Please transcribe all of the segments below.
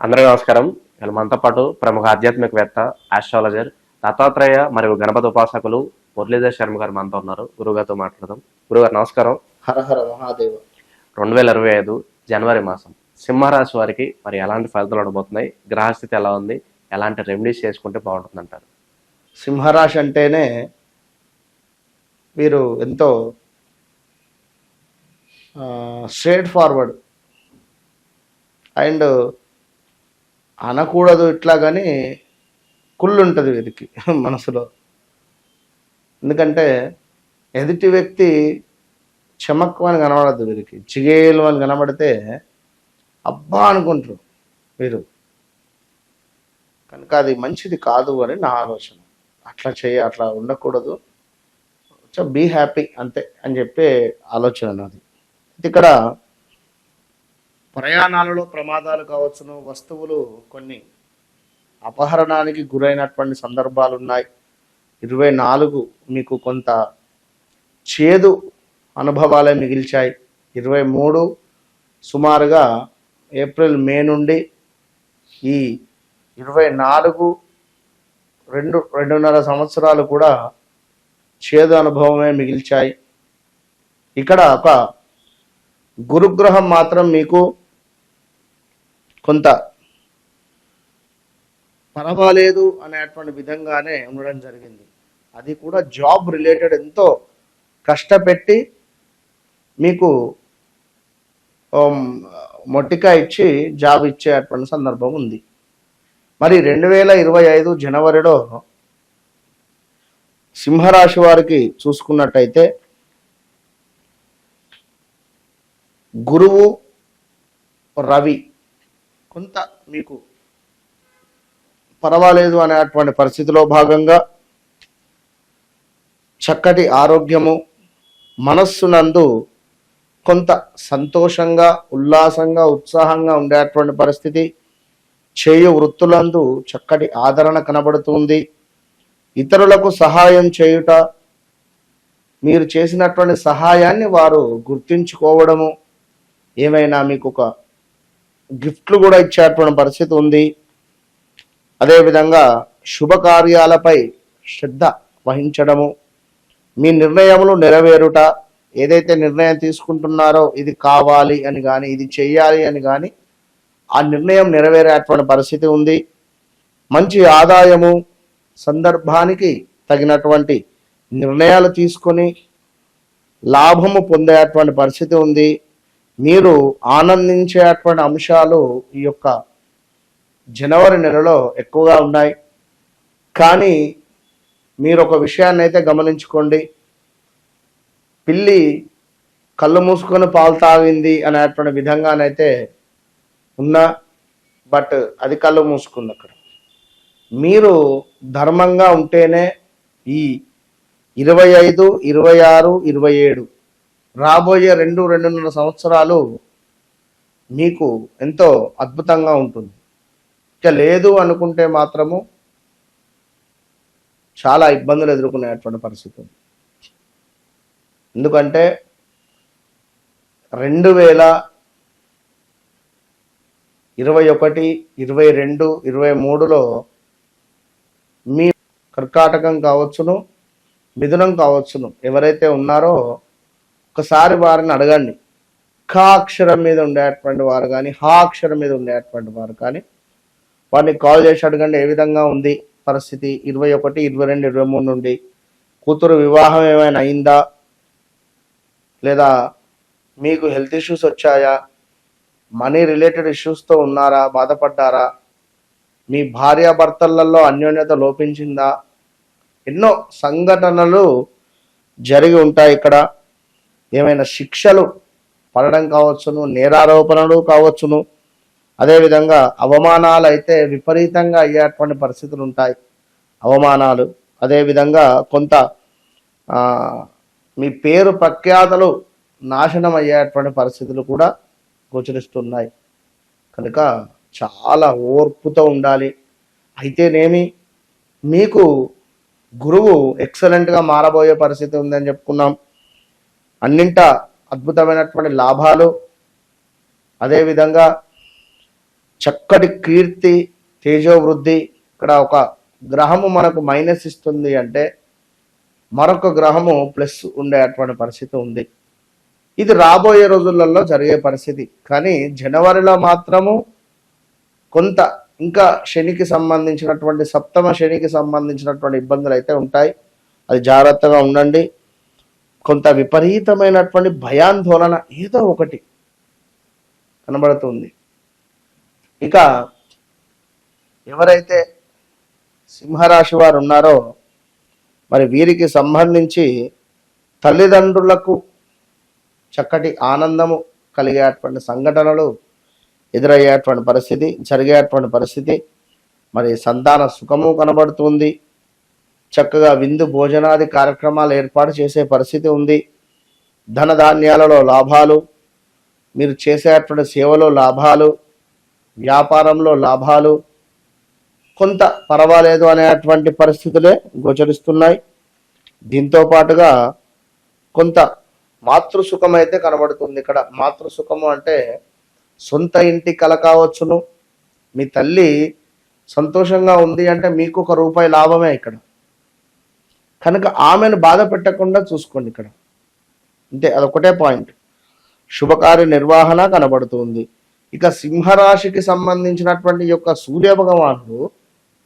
అందరికీ నమస్కారం. మనతో పాటు ప్రముఖ ఆధ్యాత్మికవేత్త ఆస్ట్రాలజర్ దత్తాత్రేయ మరియు గణపతి ఉపాసకులు మురళీధర్ శర్మ గారు మనతో ఉన్నారు. గురుగారితో మాట్లాడదాం. గురుగారు నమస్కారం. హర హర మహాదేవ. రెండు వేల ఇరవై ఐదు జనవరి మాసం. సింహరాశి వారికి మరి ఎలాంటి ఫలితాలు ఉండబోతున్నాయి? గ్రహస్థితి ఎలా ఉంది? ఎలాంటి రెమెడీస్ చేసుకుంటే బాగుంటుంది అంటారు సింహరాశి అంటేనే వీరు ఎంతో స్ట్రేట్ ఫార్వర్డ్ అండ్ అనకూడదు ఇట్లా కానీ కుళ్ళు ఉంటుంది వీరికి మనసులో. ఎందుకంటే ఎదుటి వ్యక్తి చెమక్కు అని కనబడద్దు వీరికి చిగేలు అని కనబడితే అబ్బా అనుకుంటారు వీరు. కనుక అది మంచిది కాదు అని నా ఆలోచన. అట్లా చేయ అట్లా ఉండకూడదు. సో బీ హ్యాపీ అంతే అని చెప్పే ఆలోచన నాది. ఇక్కడ ప్రయాణాలలో ప్రమాదాలు కావచ్చును వస్తువులు కొన్ని అపహరణానికి గురైనటువంటి సందర్భాలు ఉన్నాయి ఇరవై నాలుగు మీకు కొంత చేదు అనుభవాలే మిగిల్చాయి. ఇరవై మూడు సుమారుగా ఏప్రిల్ మే నుండి ఈ ఇరవై నాలుగు రెండు రెండున్నర సంవత్సరాలు కూడా చేదు అనుభవమే మిగిల్చాయి. ఇక్కడ ఒక గురుగ్రహం మాత్రం మీకు కొంత పర్వాలేదు అనేటువంటి విధంగానే ఉండడం జరిగింది. అది కూడా జాబ్ రిలేటెడ్ ఎంతో కష్టపెట్టి మీకు మొట్టిక ఇచ్చి జాబ్ ఇచ్చేటువంటి సందర్భం ఉంది. మరి రెండు వేల ఇరవై ఐదు జనవరిలో సింహరాశి వారికి చూసుకున్నట్టయితే గురువు రవి కొంత మీకు పర్వాలేదు అనేటువంటి పరిస్థితిలో భాగంగా చక్కటి ఆరోగ్యము మనస్సునందు కొంత సంతోషంగా ఉల్లాసంగా ఉత్సాహంగా ఉండేటువంటి పరిస్థితి. చేయు వృత్తులందు చక్కటి ఆదరణ కనబడుతుంది. ఇతరులకు సహాయం చేయుట మీరు చేసినటువంటి సహాయాన్ని వారు గుర్తించుకోవడము. ఏమైనా మీకు ఒక గిఫ్ట్లు కూడా ఇచ్చేటువంటి పరిస్థితి ఉంది. అదేవిధంగా శుభకార్యాలపై శ్రద్ధ వహించడము మీ నిర్ణయములు నెరవేరుట ఏదైతే నిర్ణయం తీసుకుంటున్నారో ఇది కావాలి అని కానీ ఇది చెయ్యాలి అని కానీ ఆ నిర్ణయం నెరవేరేటువంటి పరిస్థితి ఉంది. మంచి ఆదాయము సందర్భానికి తగినటువంటి నిర్ణయాలు తీసుకొని లాభము పొందేటువంటి పరిస్థితి ఉంది. మీరు ఆనందించేటువంటి అంశాలు ఈ యొక్క జనవరి నెలలో ఎక్కువగా ఉన్నాయి. కానీ మీరు ఒక విషయాన్ని అయితే గమనించుకోండి. పిల్లి కళ్ళు మూసుకొని పాలు తాగింది అనేటువంటి విధంగానైతే ఉన్నా బట్ అది కళ్ళు మూసుకుంది అక్కడ. మీరు ధర్మంగా ఉంటేనే ఈ ఇరవై ఐదు ఇరవై ఆరు ఇరవై ఏడు రాబోయే రెండు రెండున్నర సంవత్సరాలు మీకు ఎంతో అద్భుతంగా ఉంటుంది. ఇక లేదు అనుకుంటే మాత్రము చాలా ఇబ్బందులు ఎదుర్కొనేటువంటి పరిస్థితి ఉంది. ఎందుకంటే రెండు వేల ఇరవై ఒకటి ఇరవై రెండు ఇరవై మూడులో మీ కర్కాటకం కావచ్చును మిథునం కావచ్చును ఎవరైతే ఉన్నారో ఒకసారి వారిని అడగండి. ఖా అక్షరం మీద ఉండేటువంటి వారు కానీ హా అక్షరం మీద ఉండేటువంటి వారు కానీ వారిని కాల్ చేసి అడగండి ఏ విధంగా ఉంది పరిస్థితి? ఇరవై ఒకటి ఇరవై రెండు ఇరవై మూడు నుండి కూతురు వివాహం ఏమైనా అయిందా? లేదా మీకు హెల్త్ ఇష్యూస్ వచ్చాయా? మనీ రిలేటెడ్ ఇష్యూస్తో ఉన్నారా? బాధపడ్డారా? మీ భార్యాభర్తలలో అన్యోన్యత లోపించిందా? ఎన్నో సంఘటనలు జరిగి ఉంటాయి ఇక్కడ. ఏమైనా శిక్షలు పడడం కావచ్చును నేరారోపణలు కావచ్చును. అదేవిధంగా అవమానాలు అయితే విపరీతంగా అయ్యేటువంటి పరిస్థితులు ఉంటాయి. అవమానాలు. అదేవిధంగా కొంత మీ పేరు ప్రఖ్యాతలు నాశనం అయ్యేటువంటి పరిస్థితులు కూడా గోచరిస్తున్నాయి. కనుక చాలా ఓర్పుతో ఉండాలి. అయితేనేమి మీకు గురువు ఎక్సలెంట్గా మారబోయే పరిస్థితి ఉందని చెప్పుకున్నాం. అన్నింట అద్భుతమైనటువంటి లాభాలు అదేవిధంగా చక్కటి కీర్తి తేజోవృద్ధి. ఇక్కడ ఒక గ్రహము మనకు మైనస్ ఇస్తుంది అంటే మరొక గ్రహము ప్లస్ ఉండేటువంటి పరిస్థితి ఉంది. ఇది రాబోయే రోజులలో జరిగే పరిస్థితి. కానీ జనవరిలో మాత్రము కొంత ఇంకా శనికి సంబంధించినటువంటి సప్తమ శనికి సంబంధించినటువంటి ఇబ్బందులు అయితే ఉంటాయి. అది జాగ్రత్తగా ఉండండి. కొంత విపరీతమైనటువంటి భయాందోళన ఏదో ఒకటి కనబడుతుంది. ఇక ఎవరైతే సింహరాశి వారు ఉన్నారో మరి వీరికి సంబంధించి తల్లిదండ్రులకు చక్కటి ఆనందము కలిగేటువంటి సంఘటనలు ఎదురయ్యేటువంటి పరిస్థితి జరిగేటువంటి పరిస్థితి మరి సంతాన సుఖము కనబడుతుంది. చక్కగా విందు భోజనాది కార్యక్రమాలు ఏర్పాటు చేసే పరిస్థితి ఉంది. ధనధాన్యాలలో లాభాలు మీరు చేసేటువంటి సేవలో లాభాలు వ్యాపారంలో లాభాలు కొంత పర్వాలేదు అనేటువంటి పరిస్థితులే గోచరిస్తున్నాయి. దీంతో పాటుగా కొంత మాతృసుఖం అయితే కనబడుతుంది. ఇక్కడ మాతృసుఖము అంటే సొంత ఇంటి కల కావచ్చును. మీ తల్లి సంతోషంగా ఉంది అంటే మీకు ఒక రూపాయి లాభమే ఇక్కడ. కనుక ఆమెను బాధ పెట్టకుండా చూసుకోండి ఇక్కడ. అంతే అదొకటే పాయింట్. శుభకార్య నిర్వహణ కనబడుతుంది. ఇక సింహరాశికి సంబంధించినటువంటి యొక్క సూర్య భగవానుడు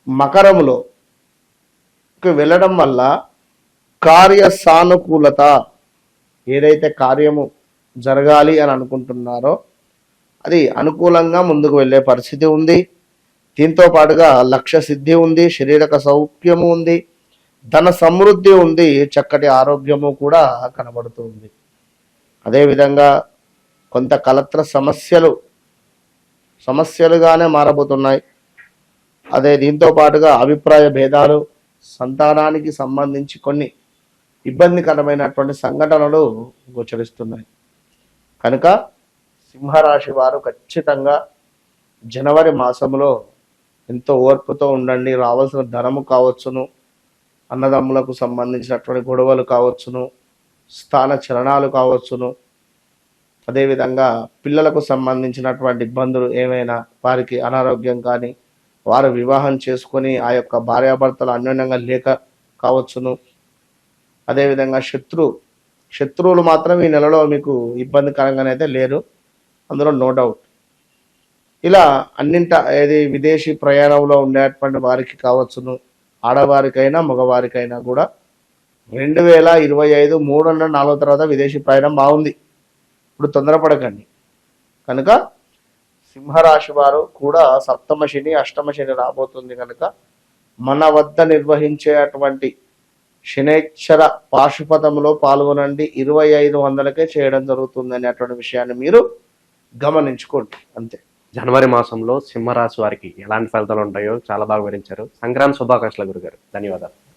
మకరములో వెళ్ళడం వల్ల కార్య సానుకూలత ఏదైతే కార్యము జరగాలి అని అనుకుంటున్నారో అది అనుకూలంగా ముందుకు వెళ్ళే పరిస్థితి ఉంది. దీంతో పాటుగా లక్ష్య సిద్ధి ఉంది శరీరక సౌఖ్యము ఉంది. ధన సమృద్ధి ఉంది చక్కటి ఆరోగ్యము కూడా కనబడుతుంది. అదేవిధంగా కొంత కలత్ర సమస్యలు సమస్యలుగానే మారబోతున్నాయి. అదే దీంతో పాటుగా అభిప్రాయ భేదాలు సంతానానికి సంబంధించి కొన్ని ఇబ్బందికరమైనటువంటి సంఘటనలు గోచరిస్తున్నాయి. కనుక సింహరాశి వారు ఖచ్చితంగా జనవరి మాసంలో ఎంతో ఓర్పుతో ఉండండి రావాల్సిన ధనము కావచ్చును. అన్నదమ్ములకు సంబంధించినటువంటి గొడవలు కావచ్చును స్థాన చలనాలు కావచ్చును. అదేవిధంగా పిల్లలకు సంబంధించినటువంటి ఇబ్బందులు ఏమైనా వారికి అనారోగ్యం కానీ వారు వివాహం చేసుకొని ఆ యొక్క భార్యాభర్తలు అన్యోన్యంగా లేక కావచ్చును. అదేవిధంగా శత్రు శత్రువులు మాత్రం ఈ నెలలో మీకు ఇబ్బందికరంగానైతే లేరు. అందులో నో డౌట్. ఇలా అన్నింట ఏది విదేశీ ప్రయాణంలో ఉండేటువంటి వారికి కావచ్చును. ఆడవారికైనా మగవారికైనా కూడా రెండు వేల ఇరవై ఐదు మూడు వందల నాలుగో తర్వాత విదేశీ ప్రయాణం బాగుంది. ఇప్పుడు తొందరపడకండి. కనుక సింహరాశి వారు కూడా సప్తమ శని అష్టమ శని రాబోతుంది కనుక మన వద్ద నిర్వహించేటువంటి శనేశ్వర పాశుపథంలో పాల్గొనండి. ఇరవై ఐదు వందలకే చేయడం జరుగుతుంది అనేటువంటి విషయాన్ని మీరు గమనించుకోండి. అంతే. జనవరి మాసంలో సింహరాశి వారికి ఎలాంటి ఫలితాలు ఉంటాయో చాలా బాగా వివరించారు. సంక్రాంతి శుభాకాంక్షలు గురుగారు. ధన్యవాదాలు.